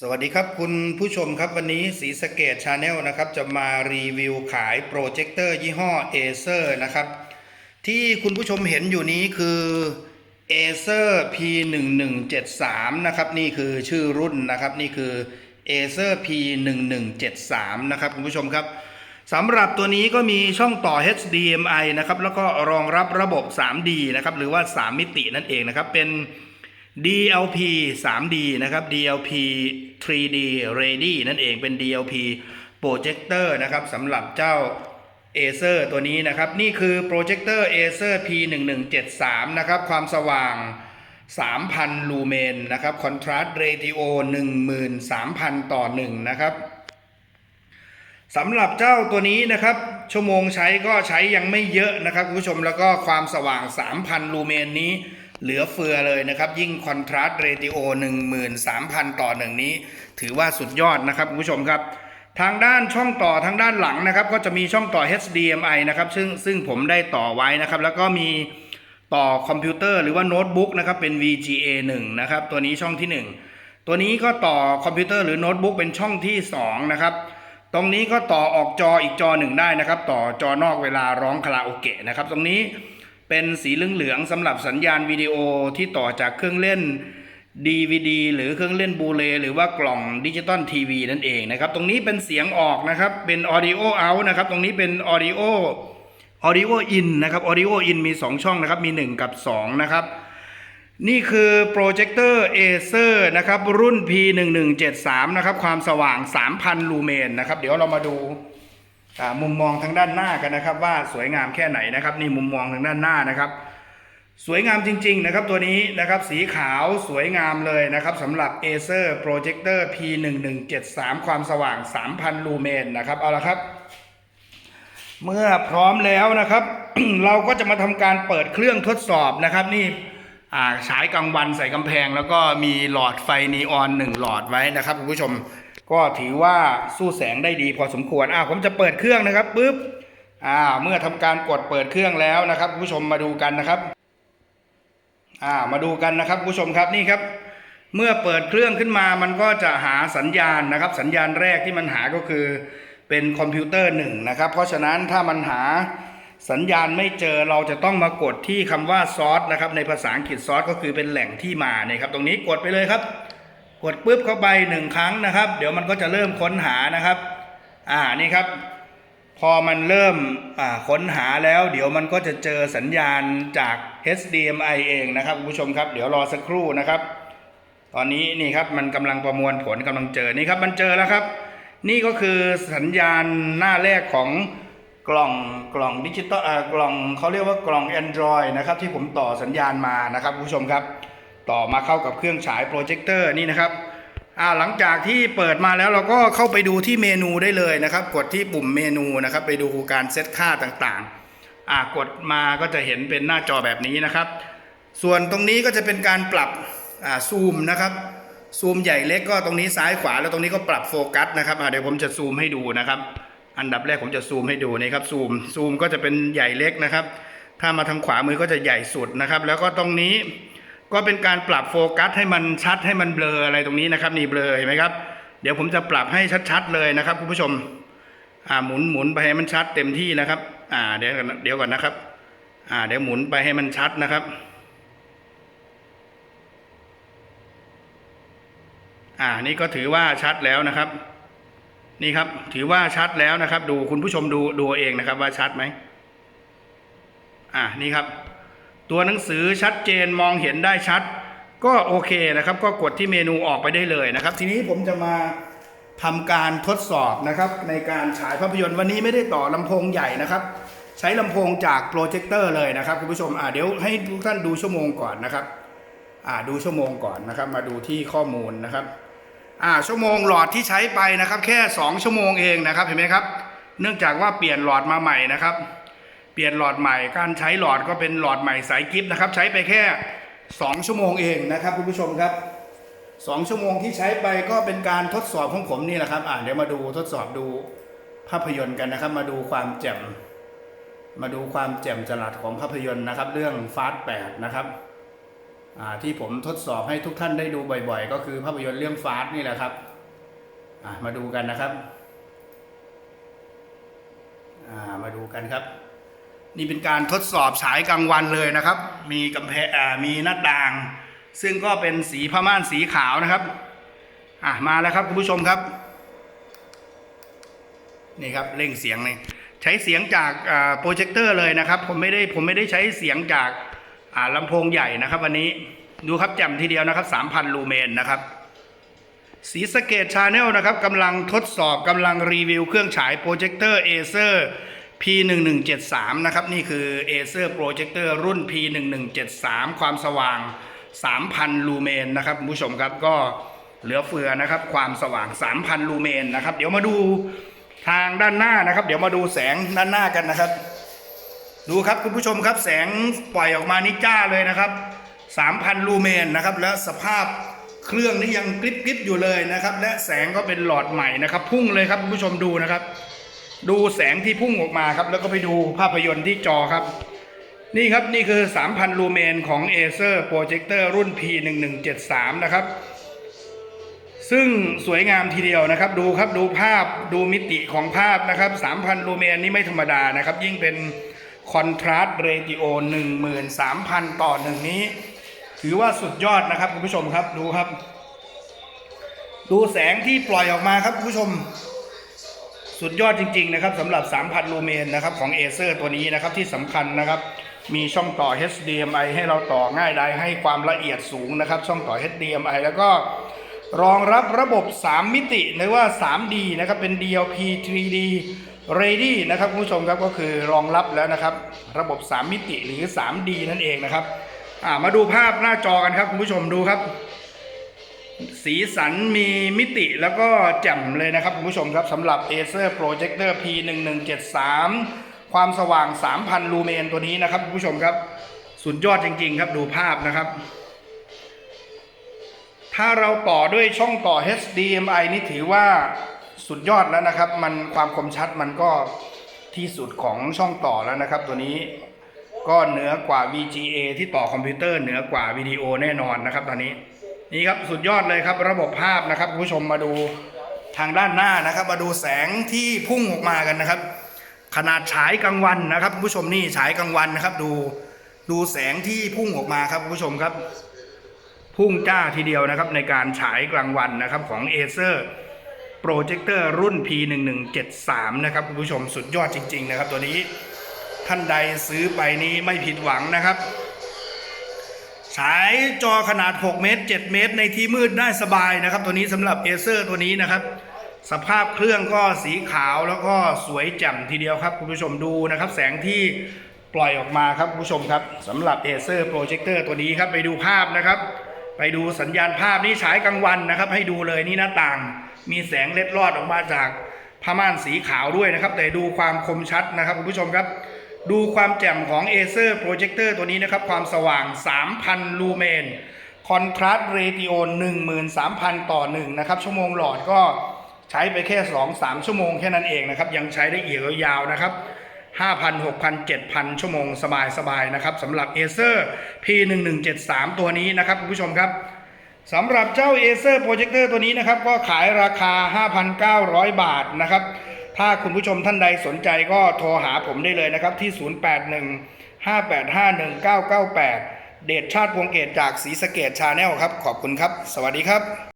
สวัสดีครับคุณผู้ชมครับวันนี้สีสเกตชาแนลนะครับจะมารีวิวขายโปรเจคเตอร์ยี่ห้อ Acer นะครับที่คุณผู้ชมเห็นอยู่นี้คือ Acer P1173 นะครับนี่คือชื่อรุ่นนะครับนี่คือ Acer P1173 นะครับคุณผู้ชมครับสำหรับตัวนี้ก็มีช่องต่อ HDMI นะครับแล้วก็รองรับระบบ 3D นะครับหรือว่า 3 มิตินั่นเองนะครับเป็น DLP 3D นะครับ DLP 3D Ready นั่นเองเป็น DLP Projector นะครับสำหรับเจ้า Acer ตัวนี้นะครับ นี่คือโปรเจคเตอร์ Acer P1173 นะครับ ความสว่าง 3,000 ลูเมนนะครับ Contrast Ratio 13,000 ต่อ 1 นะครับสำหรับเจ้าตัวนี้นะครับ ชั่วโมงใช้ก็ใช้ยังไม่เยอะนะครับคุณผู้ชมแล้วก็ความสว่าง 3,000 ลูเมนนี้ เหลือเฟือเลยนะครับ ยิ่งคอนทราสต์เรติโอ 13,000 ต่อหนึ่งนี้ ถือว่าสุดยอดนะครับคุณผู้ชมครับ ทางด้านช่องต่อทางด้านหลังนะครับ ก็จะมีช่องต่อ HDMI นะครับซึ่งซึ่งผมได้ต่อไว้นะครับ แล้วก็มีต่อคอมพิวเตอร์หรือว่าโน้ตบุ๊กนะครับเป็น VGA 1 นะครับ ตัวนี้ช่องที่ 1 ตัวนี้ก็ต่อคอมพิวเตอร์หรือโน้ตบุ๊กเป็นช่องที่2นะครับตรงนี้ก็ต่อออกจออีกจอหนึ่งได้นะครับ ต่อจอนอกเวลาร้องคาราโอเกะนะครับ ตรงนี้ เป็นสีเหลืองๆสำหรับสัญญาณวิดีโอที่ต่อจากเครื่องเล่น DVD หรือเครื่องเล่นบูเลหรือว่ากล่องดิจิตอลทีวีนั่นเองนะครับ ตรงนี้เป็นเสียงออกนะครับ เป็น Audio Out นะครับ ตรงนี้เป็น Audio Audio In นนะครับ Audio In มี 2 ช่องนะครับ มี 1 กับ 2 นะครับ นี่คือโปรเจคเตอร์ Acer นะครับ รุ่น P1173 นะครับ ความสว่าง 3,000 ลูเมนนะครับ เดี๋ยวเรามาดู มุมมองทางด้านหน้ากันนะครับ ว่าสวยงามแค่ไหนนะครับนี่มุมมองทางด้านหน้านะครับ สวยงามจริง ๆ นะครับ ตัวนี้นะครับสีขาวสวยงามเลยนะครับสำหรับ Acer Projector P1173 ความสว่าง 3,000 ลูเมนนะครับเอาละครับ เมื่อพร้อมแล้วนะครับ เราก็จะมาทำการเปิดเครื่องทดสอบนะครับนี่ฉายกลางวันใส่กำแพง แล้วก็มีหลอดไฟนีออนหนึ่งหลอดไว้นะครับคุณผู้ชม ก็ถือว่าสู้แสงได้ดีพอสมควรอ่าผมจะเปิดเครื่องนะครับปุ๊บอ่าเมื่อทำการกดเปิดเครื่องแล้วนะครับผู้ชมมาดูกันนะครับอ่ามาดูกันนะครับผู้ชมครับนี่ครับ เมื่อเปิดเครื่องขึ้นมามันก็จะหาสัญญาณนะครับ สัญญาณแรกที่มันหาก็คือเป็นคอมพิวเตอร์หนึ่งนะครับ เพราะฉะนั้นถ้ามันหาสัญญาณไม่เจอเราจะต้องมากดที่คำว่าซอสนะครับในภาษาอังกฤษซอสก็คือเป็นแหล่งที่มาเนี่ยครับ ตรงนี้กดไปเลยครับ ดปุ๊บเข้าไปหนึ่งครั้งนะครับ เดี๋ยวมันก็จะเริ่มค้นหานะครับ อ่านี่ครับ พอมันเริ่มอ่าค้นหาแล้ว เดี๋ยวมันก็จะเจอสัญญาณจาก HDMI เองนะครับคุณผู้ชมครับ เดี๋ยวรอสักครู่นะครับ ตอนนี้นี่ครับมันกำลังประมวลผลกำลังเจอนี่ครับ มันเจอแล้วครับ นี่ก็คือสัญญาณหน้าแรกของกล่องกล่องดิจิตอลกล่องเขาเรียกว่ากล่อง Android นะครับที่ผมต่อสัญญาณมานะครับคุณผู้ชมครับ ต่อมาเข้ากับเครื่องฉายโปรเจคเตอร์นี่นะครับอ่าหลังจากที่เปิดมาแล้วเราก็เข้าไปดูที่เมนูได้เลยนะครับ กดที่ปุ่มเมนูนะครับ ไปดูการเซตค่าต่างๆอ่ากดมาก็จะเห็นเป็นหน้าจอแบบนี้นะครับ ส่วนตรงนี้ก็จะเป็นการปรับอ่าซูมนะครับซูมใหญ่เล็กก็ตรงนี้ซ้ายขวาแล้วตรงนี้ก็ปรับโฟกัสนะครับอ่าเดี๋ยวผมจะซูมให้ดูนะครับ อันดับแรกผมจะซูมให้ดูนี่ครับซูมซูมก็จะเป็นใหญ่เล็กนะครับ ถ้ามาทางขวามือก็จะใหญ่สุดนะครับ แล้วก็ตรงนี้ ก็เป็นการปรับโฟกัสให้มันชัดให้มันเบลออะไรตรงนี้นะครับ นี่เบลอเห็นไหมครับ เดี๋ยวผมจะปรับให้ชัดๆเลยนะครับคุณผู้ชมอ่าหมุนหมุนไปให้มันชัดเต็มที่นะครับ อ่าเดี๋ยวก่อนเดี๋ยวก่อนนะครับ อ่า เดี๋ยวหมุนไปให้มันชัดนะครับ อ่านี่ก็ถือว่าชัดแล้วนะครับ นี่ครับ ถือว่าชัดแล้วนะครับ ดูคุณผู้ชมดูดูเองนะครับ ว่าชัดไหมอ่านี่ครับ ตัวหนังสือชัดเจนมองเห็นได้ชัด ก็โอเคนะครับ ก็กดที่เมนูออกไปได้เลยนะครับ ทีนี้ผมจะมาทำการทดสอบนะครับ ในการฉายภาพยนตร์วันนี้ไม่ได้ต่อลำโพงใหญ่นะครับ ใช้ลำโพงจากโปรเจคเตอร์เลยนะครับคุณผู้ชมอ่าเดี๋ยวให้ทุกท่านดูชั่วโมงก่อนนะครับอ่าดูชั่วโมงก่อนนะครับ มาดูที่ข้อมูลนะครับอ่าชั่วโมงหลอดที่ใช้ไปนะครับ แค่ 2 ชั่วโมงเองนะครับเห็นไหมครับ เนื่องจากว่าเปลี่ยนหลอดมาใหม่นะครับ เปลี่ยนหลอดใหม่ การใช้หลอดก็เป็นหลอดใหม่สายกิฟต์นะครับ ใช้ไปแค่ 2 ชั่วโมงเองนะครับคุณผู้ชมครับ 2 ชั่วโมงที่ใช้ไปก็เป็นการทดสอบของผมนี่แหละครับอ่าเดี๋ยวมาดูทดสอบดูภาพยนตร์กันนะครับ มาดูความแจ่มมาดูความแจ่มจรัสของภาพยนตร์นะครับ เรื่องฟาสแปดนะครับอ่าที่ผมทดสอบให้ทุกท่านได้ดูบ่อย ๆ ก็คือภาพยนตร์เรื่องฟาสนี่แหละครับอ่ามาดูกันนะครับอ่ามาดูกันครับ นี่เป็นการทดสอบฉายกลางวันเลยนะครับ มีกำแพงมีหน้าต่าง ซึ่งก็เป็นสีผ้าม่านสีขาวนะครับอะมาแล้วครับคุณผู้ชมครับ นี่ครับเร่งเสียงเลยใช้เสียงจากโปรเจคเตอร์เลยนะครับ ผมไม่ได้ผมไม่ได้ใช้เสียงจากลำโพงใหญ่นะครับ วันนี้ดูครับแจ่มทีเดียวนะครับ 3,000 ลูเมนนะครับสีสเกตชาแนลนะครับกำลังทดสอบกำลังรีวิวเครื่องฉายโปรเจคเตอร์เอเซอร์ P1173 นะครับ นี่คือ Acer Projector รุ่น P1173 ความสว่าง 3,000 ลูเมนนะครับผู้ชมครับก็เหลือเฟือนะครับ ความสว่าง 3,000 ลูเมนนะครับ เดี๋ยวมาดูทางด้านหน้านะครับ เดี๋ยวมาดูแสงด้านหน้ากันนะครับ ดูครับคุณผู้ชมครับแสงปล่อยออกมานี่จ้าเลยนะครับ 3,000 ลูเมนนะครับ และสภาพเครื่องนี่ยังกริบกริบอยู่เลยนะครับ และแสงก็เป็นหลอดใหม่นะครับ พุ่งเลยครับคุณผู้ชมดูนะครับ ดูแสงที่พุ่งออกมาครับ แล้วก็ไปดูภาพยนตร์ที่จอครับ นี่ครับนี่คือ 3,000 ลูเมนของ Acer Projector รุ่น P1173 นะครับ ซึ่งสวยงามทีเดียวนะครับ ดูครับดูภาพดูมิติของภาพนะครับ 3,000 ลูเมนนี่ไม่ธรรมดานะครับ ยิ่งเป็นคอนทราสต์เรติโอ13,000 ต่อหนึ่งนี้ ถือว่าสุดยอดนะครับคุณผู้ชมครับดูครับ ดูแสงที่ปล่อยออกมาครับคุณผู้ชม สุดยอดจริง ๆ นะครับสำหรับ 3,000 ลูเมนนะครับของ Acer ตัวนี้นะครับที่สำคัญนะครับ มีช่องต่อ HDMI ให้เราต่อง่ายได้ให้ความละเอียดสูงนะครับ ช่องต่อ HDMI แล้วก็รองรับระบบ 3 มิติหรือว่า 3D นะครับเป็น DLP 3D Ready นะครับคุณผู้ชมครับก็คือรองรับแล้วนะครับ ระบบ 3 มิติหรือ 3D นั่นเองนะครับมาดูภาพหน้าจอกันครับคุณผู้ชมดูครับ สีสันมีมิติแล้วก็แจ่มเลยนะครับคุณผู้ชมครับสำหรับ Acer Projector P1173 ความสว่าง 3,000 ลูเมนตัวนี้นะครับคุณผู้ชมครับ สุดยอดจริงๆครับดูภาพนะครับ ถ้าเราต่อด้วยช่องต่อ HDMI นี่ถือว่าสุดยอดแล้วนะครับ มันความคมชัดมันก็ที่สุดของช่องต่อแล้วนะครับ ตัวนี้ก็เหนือกว่า VGA ที่ต่อคอมพิวเตอร์เหนือกว่าวิดีโอแน่นอนนะครับตอนนี้ นี่ครับสุดยอดเลยครับระบบภาพนะครับคุณผู้ชมมาดูทางด้านหน้านะครับ มาดูแสงที่พุ่งออกมากันนะครับ ขนาดฉายกลางวันนะครับคุณผู้ชมนี่ฉายกลางวันนะครับ ดูดูแสงที่พุ่งออกมาครับคุณผู้ชมครับ พุ่งจ้าทีเดียวนะครับ ในการฉายกลางวันนะครับของ Acer Projector รุ่น P1173 นะครับคุณผู้ชมสุดยอดจริง ๆ นะครับ ตัวนี้ท่านใดซื้อไปนี้ไม่ผิดหวังนะครับ ฉายจอขนาด 6 เมตร 7 เมตร ในที่มืดได้สบายนะครับ ตัวนี้สำหรับ Acer ตัวนี้นะครับ สภาพเครื่องก็สีขาวแล้วก็สวยแจ่มทีเดียวครับ คุณผู้ชมดูนะครับ แสงที่ปล่อยออกมาครับคุณผู้ชมครับสำหรับ Acer Projector ตัวนี้ครับไปดูภาพนะครับ ไปดูสัญญาณภาพนี่ฉายกลางวันนะครับ ให้ดูเลยนี่หน้าต่าง มีแสงเล็ดลอดออกมาจากผ้าม่านสีขาวด้วยนะครับ แต่ดูความคมชัดนะครับคุณผู้ชมครับ ดูความแจ่มของ Acer Projector ตัวนี้นะครับ ความสว่าง 3,000 ลูเมน คอนทราสต์เรติโอ13,000 ต่อ 1 นะครับ ชั่วโมงหลอดก็ใช้ไปแค่ 2-3 ชั่วโมงแค่นั้นเองนะครับ ยังใช้ได้อีกยาวนะครับ5,000 6,000 7,000 ชั่วโมงสบายๆนะครับสำหรับ Acer P1173 ตัวนี้นะครับคุณผู้ชมครับสำหรับเจ้า Acer Projector ตัวนี้นะครับ ก็ขายราคา 5,900 บาทนะครับ ถ้าคุณผู้ชมท่านใดสนใจก็โทรหาผมได้เลยนะครับที่ 0815851998 เดชชาติวงเกตจากศรีสะเกดชาแนลครับ ขอบคุณครับ สวัสดีครับ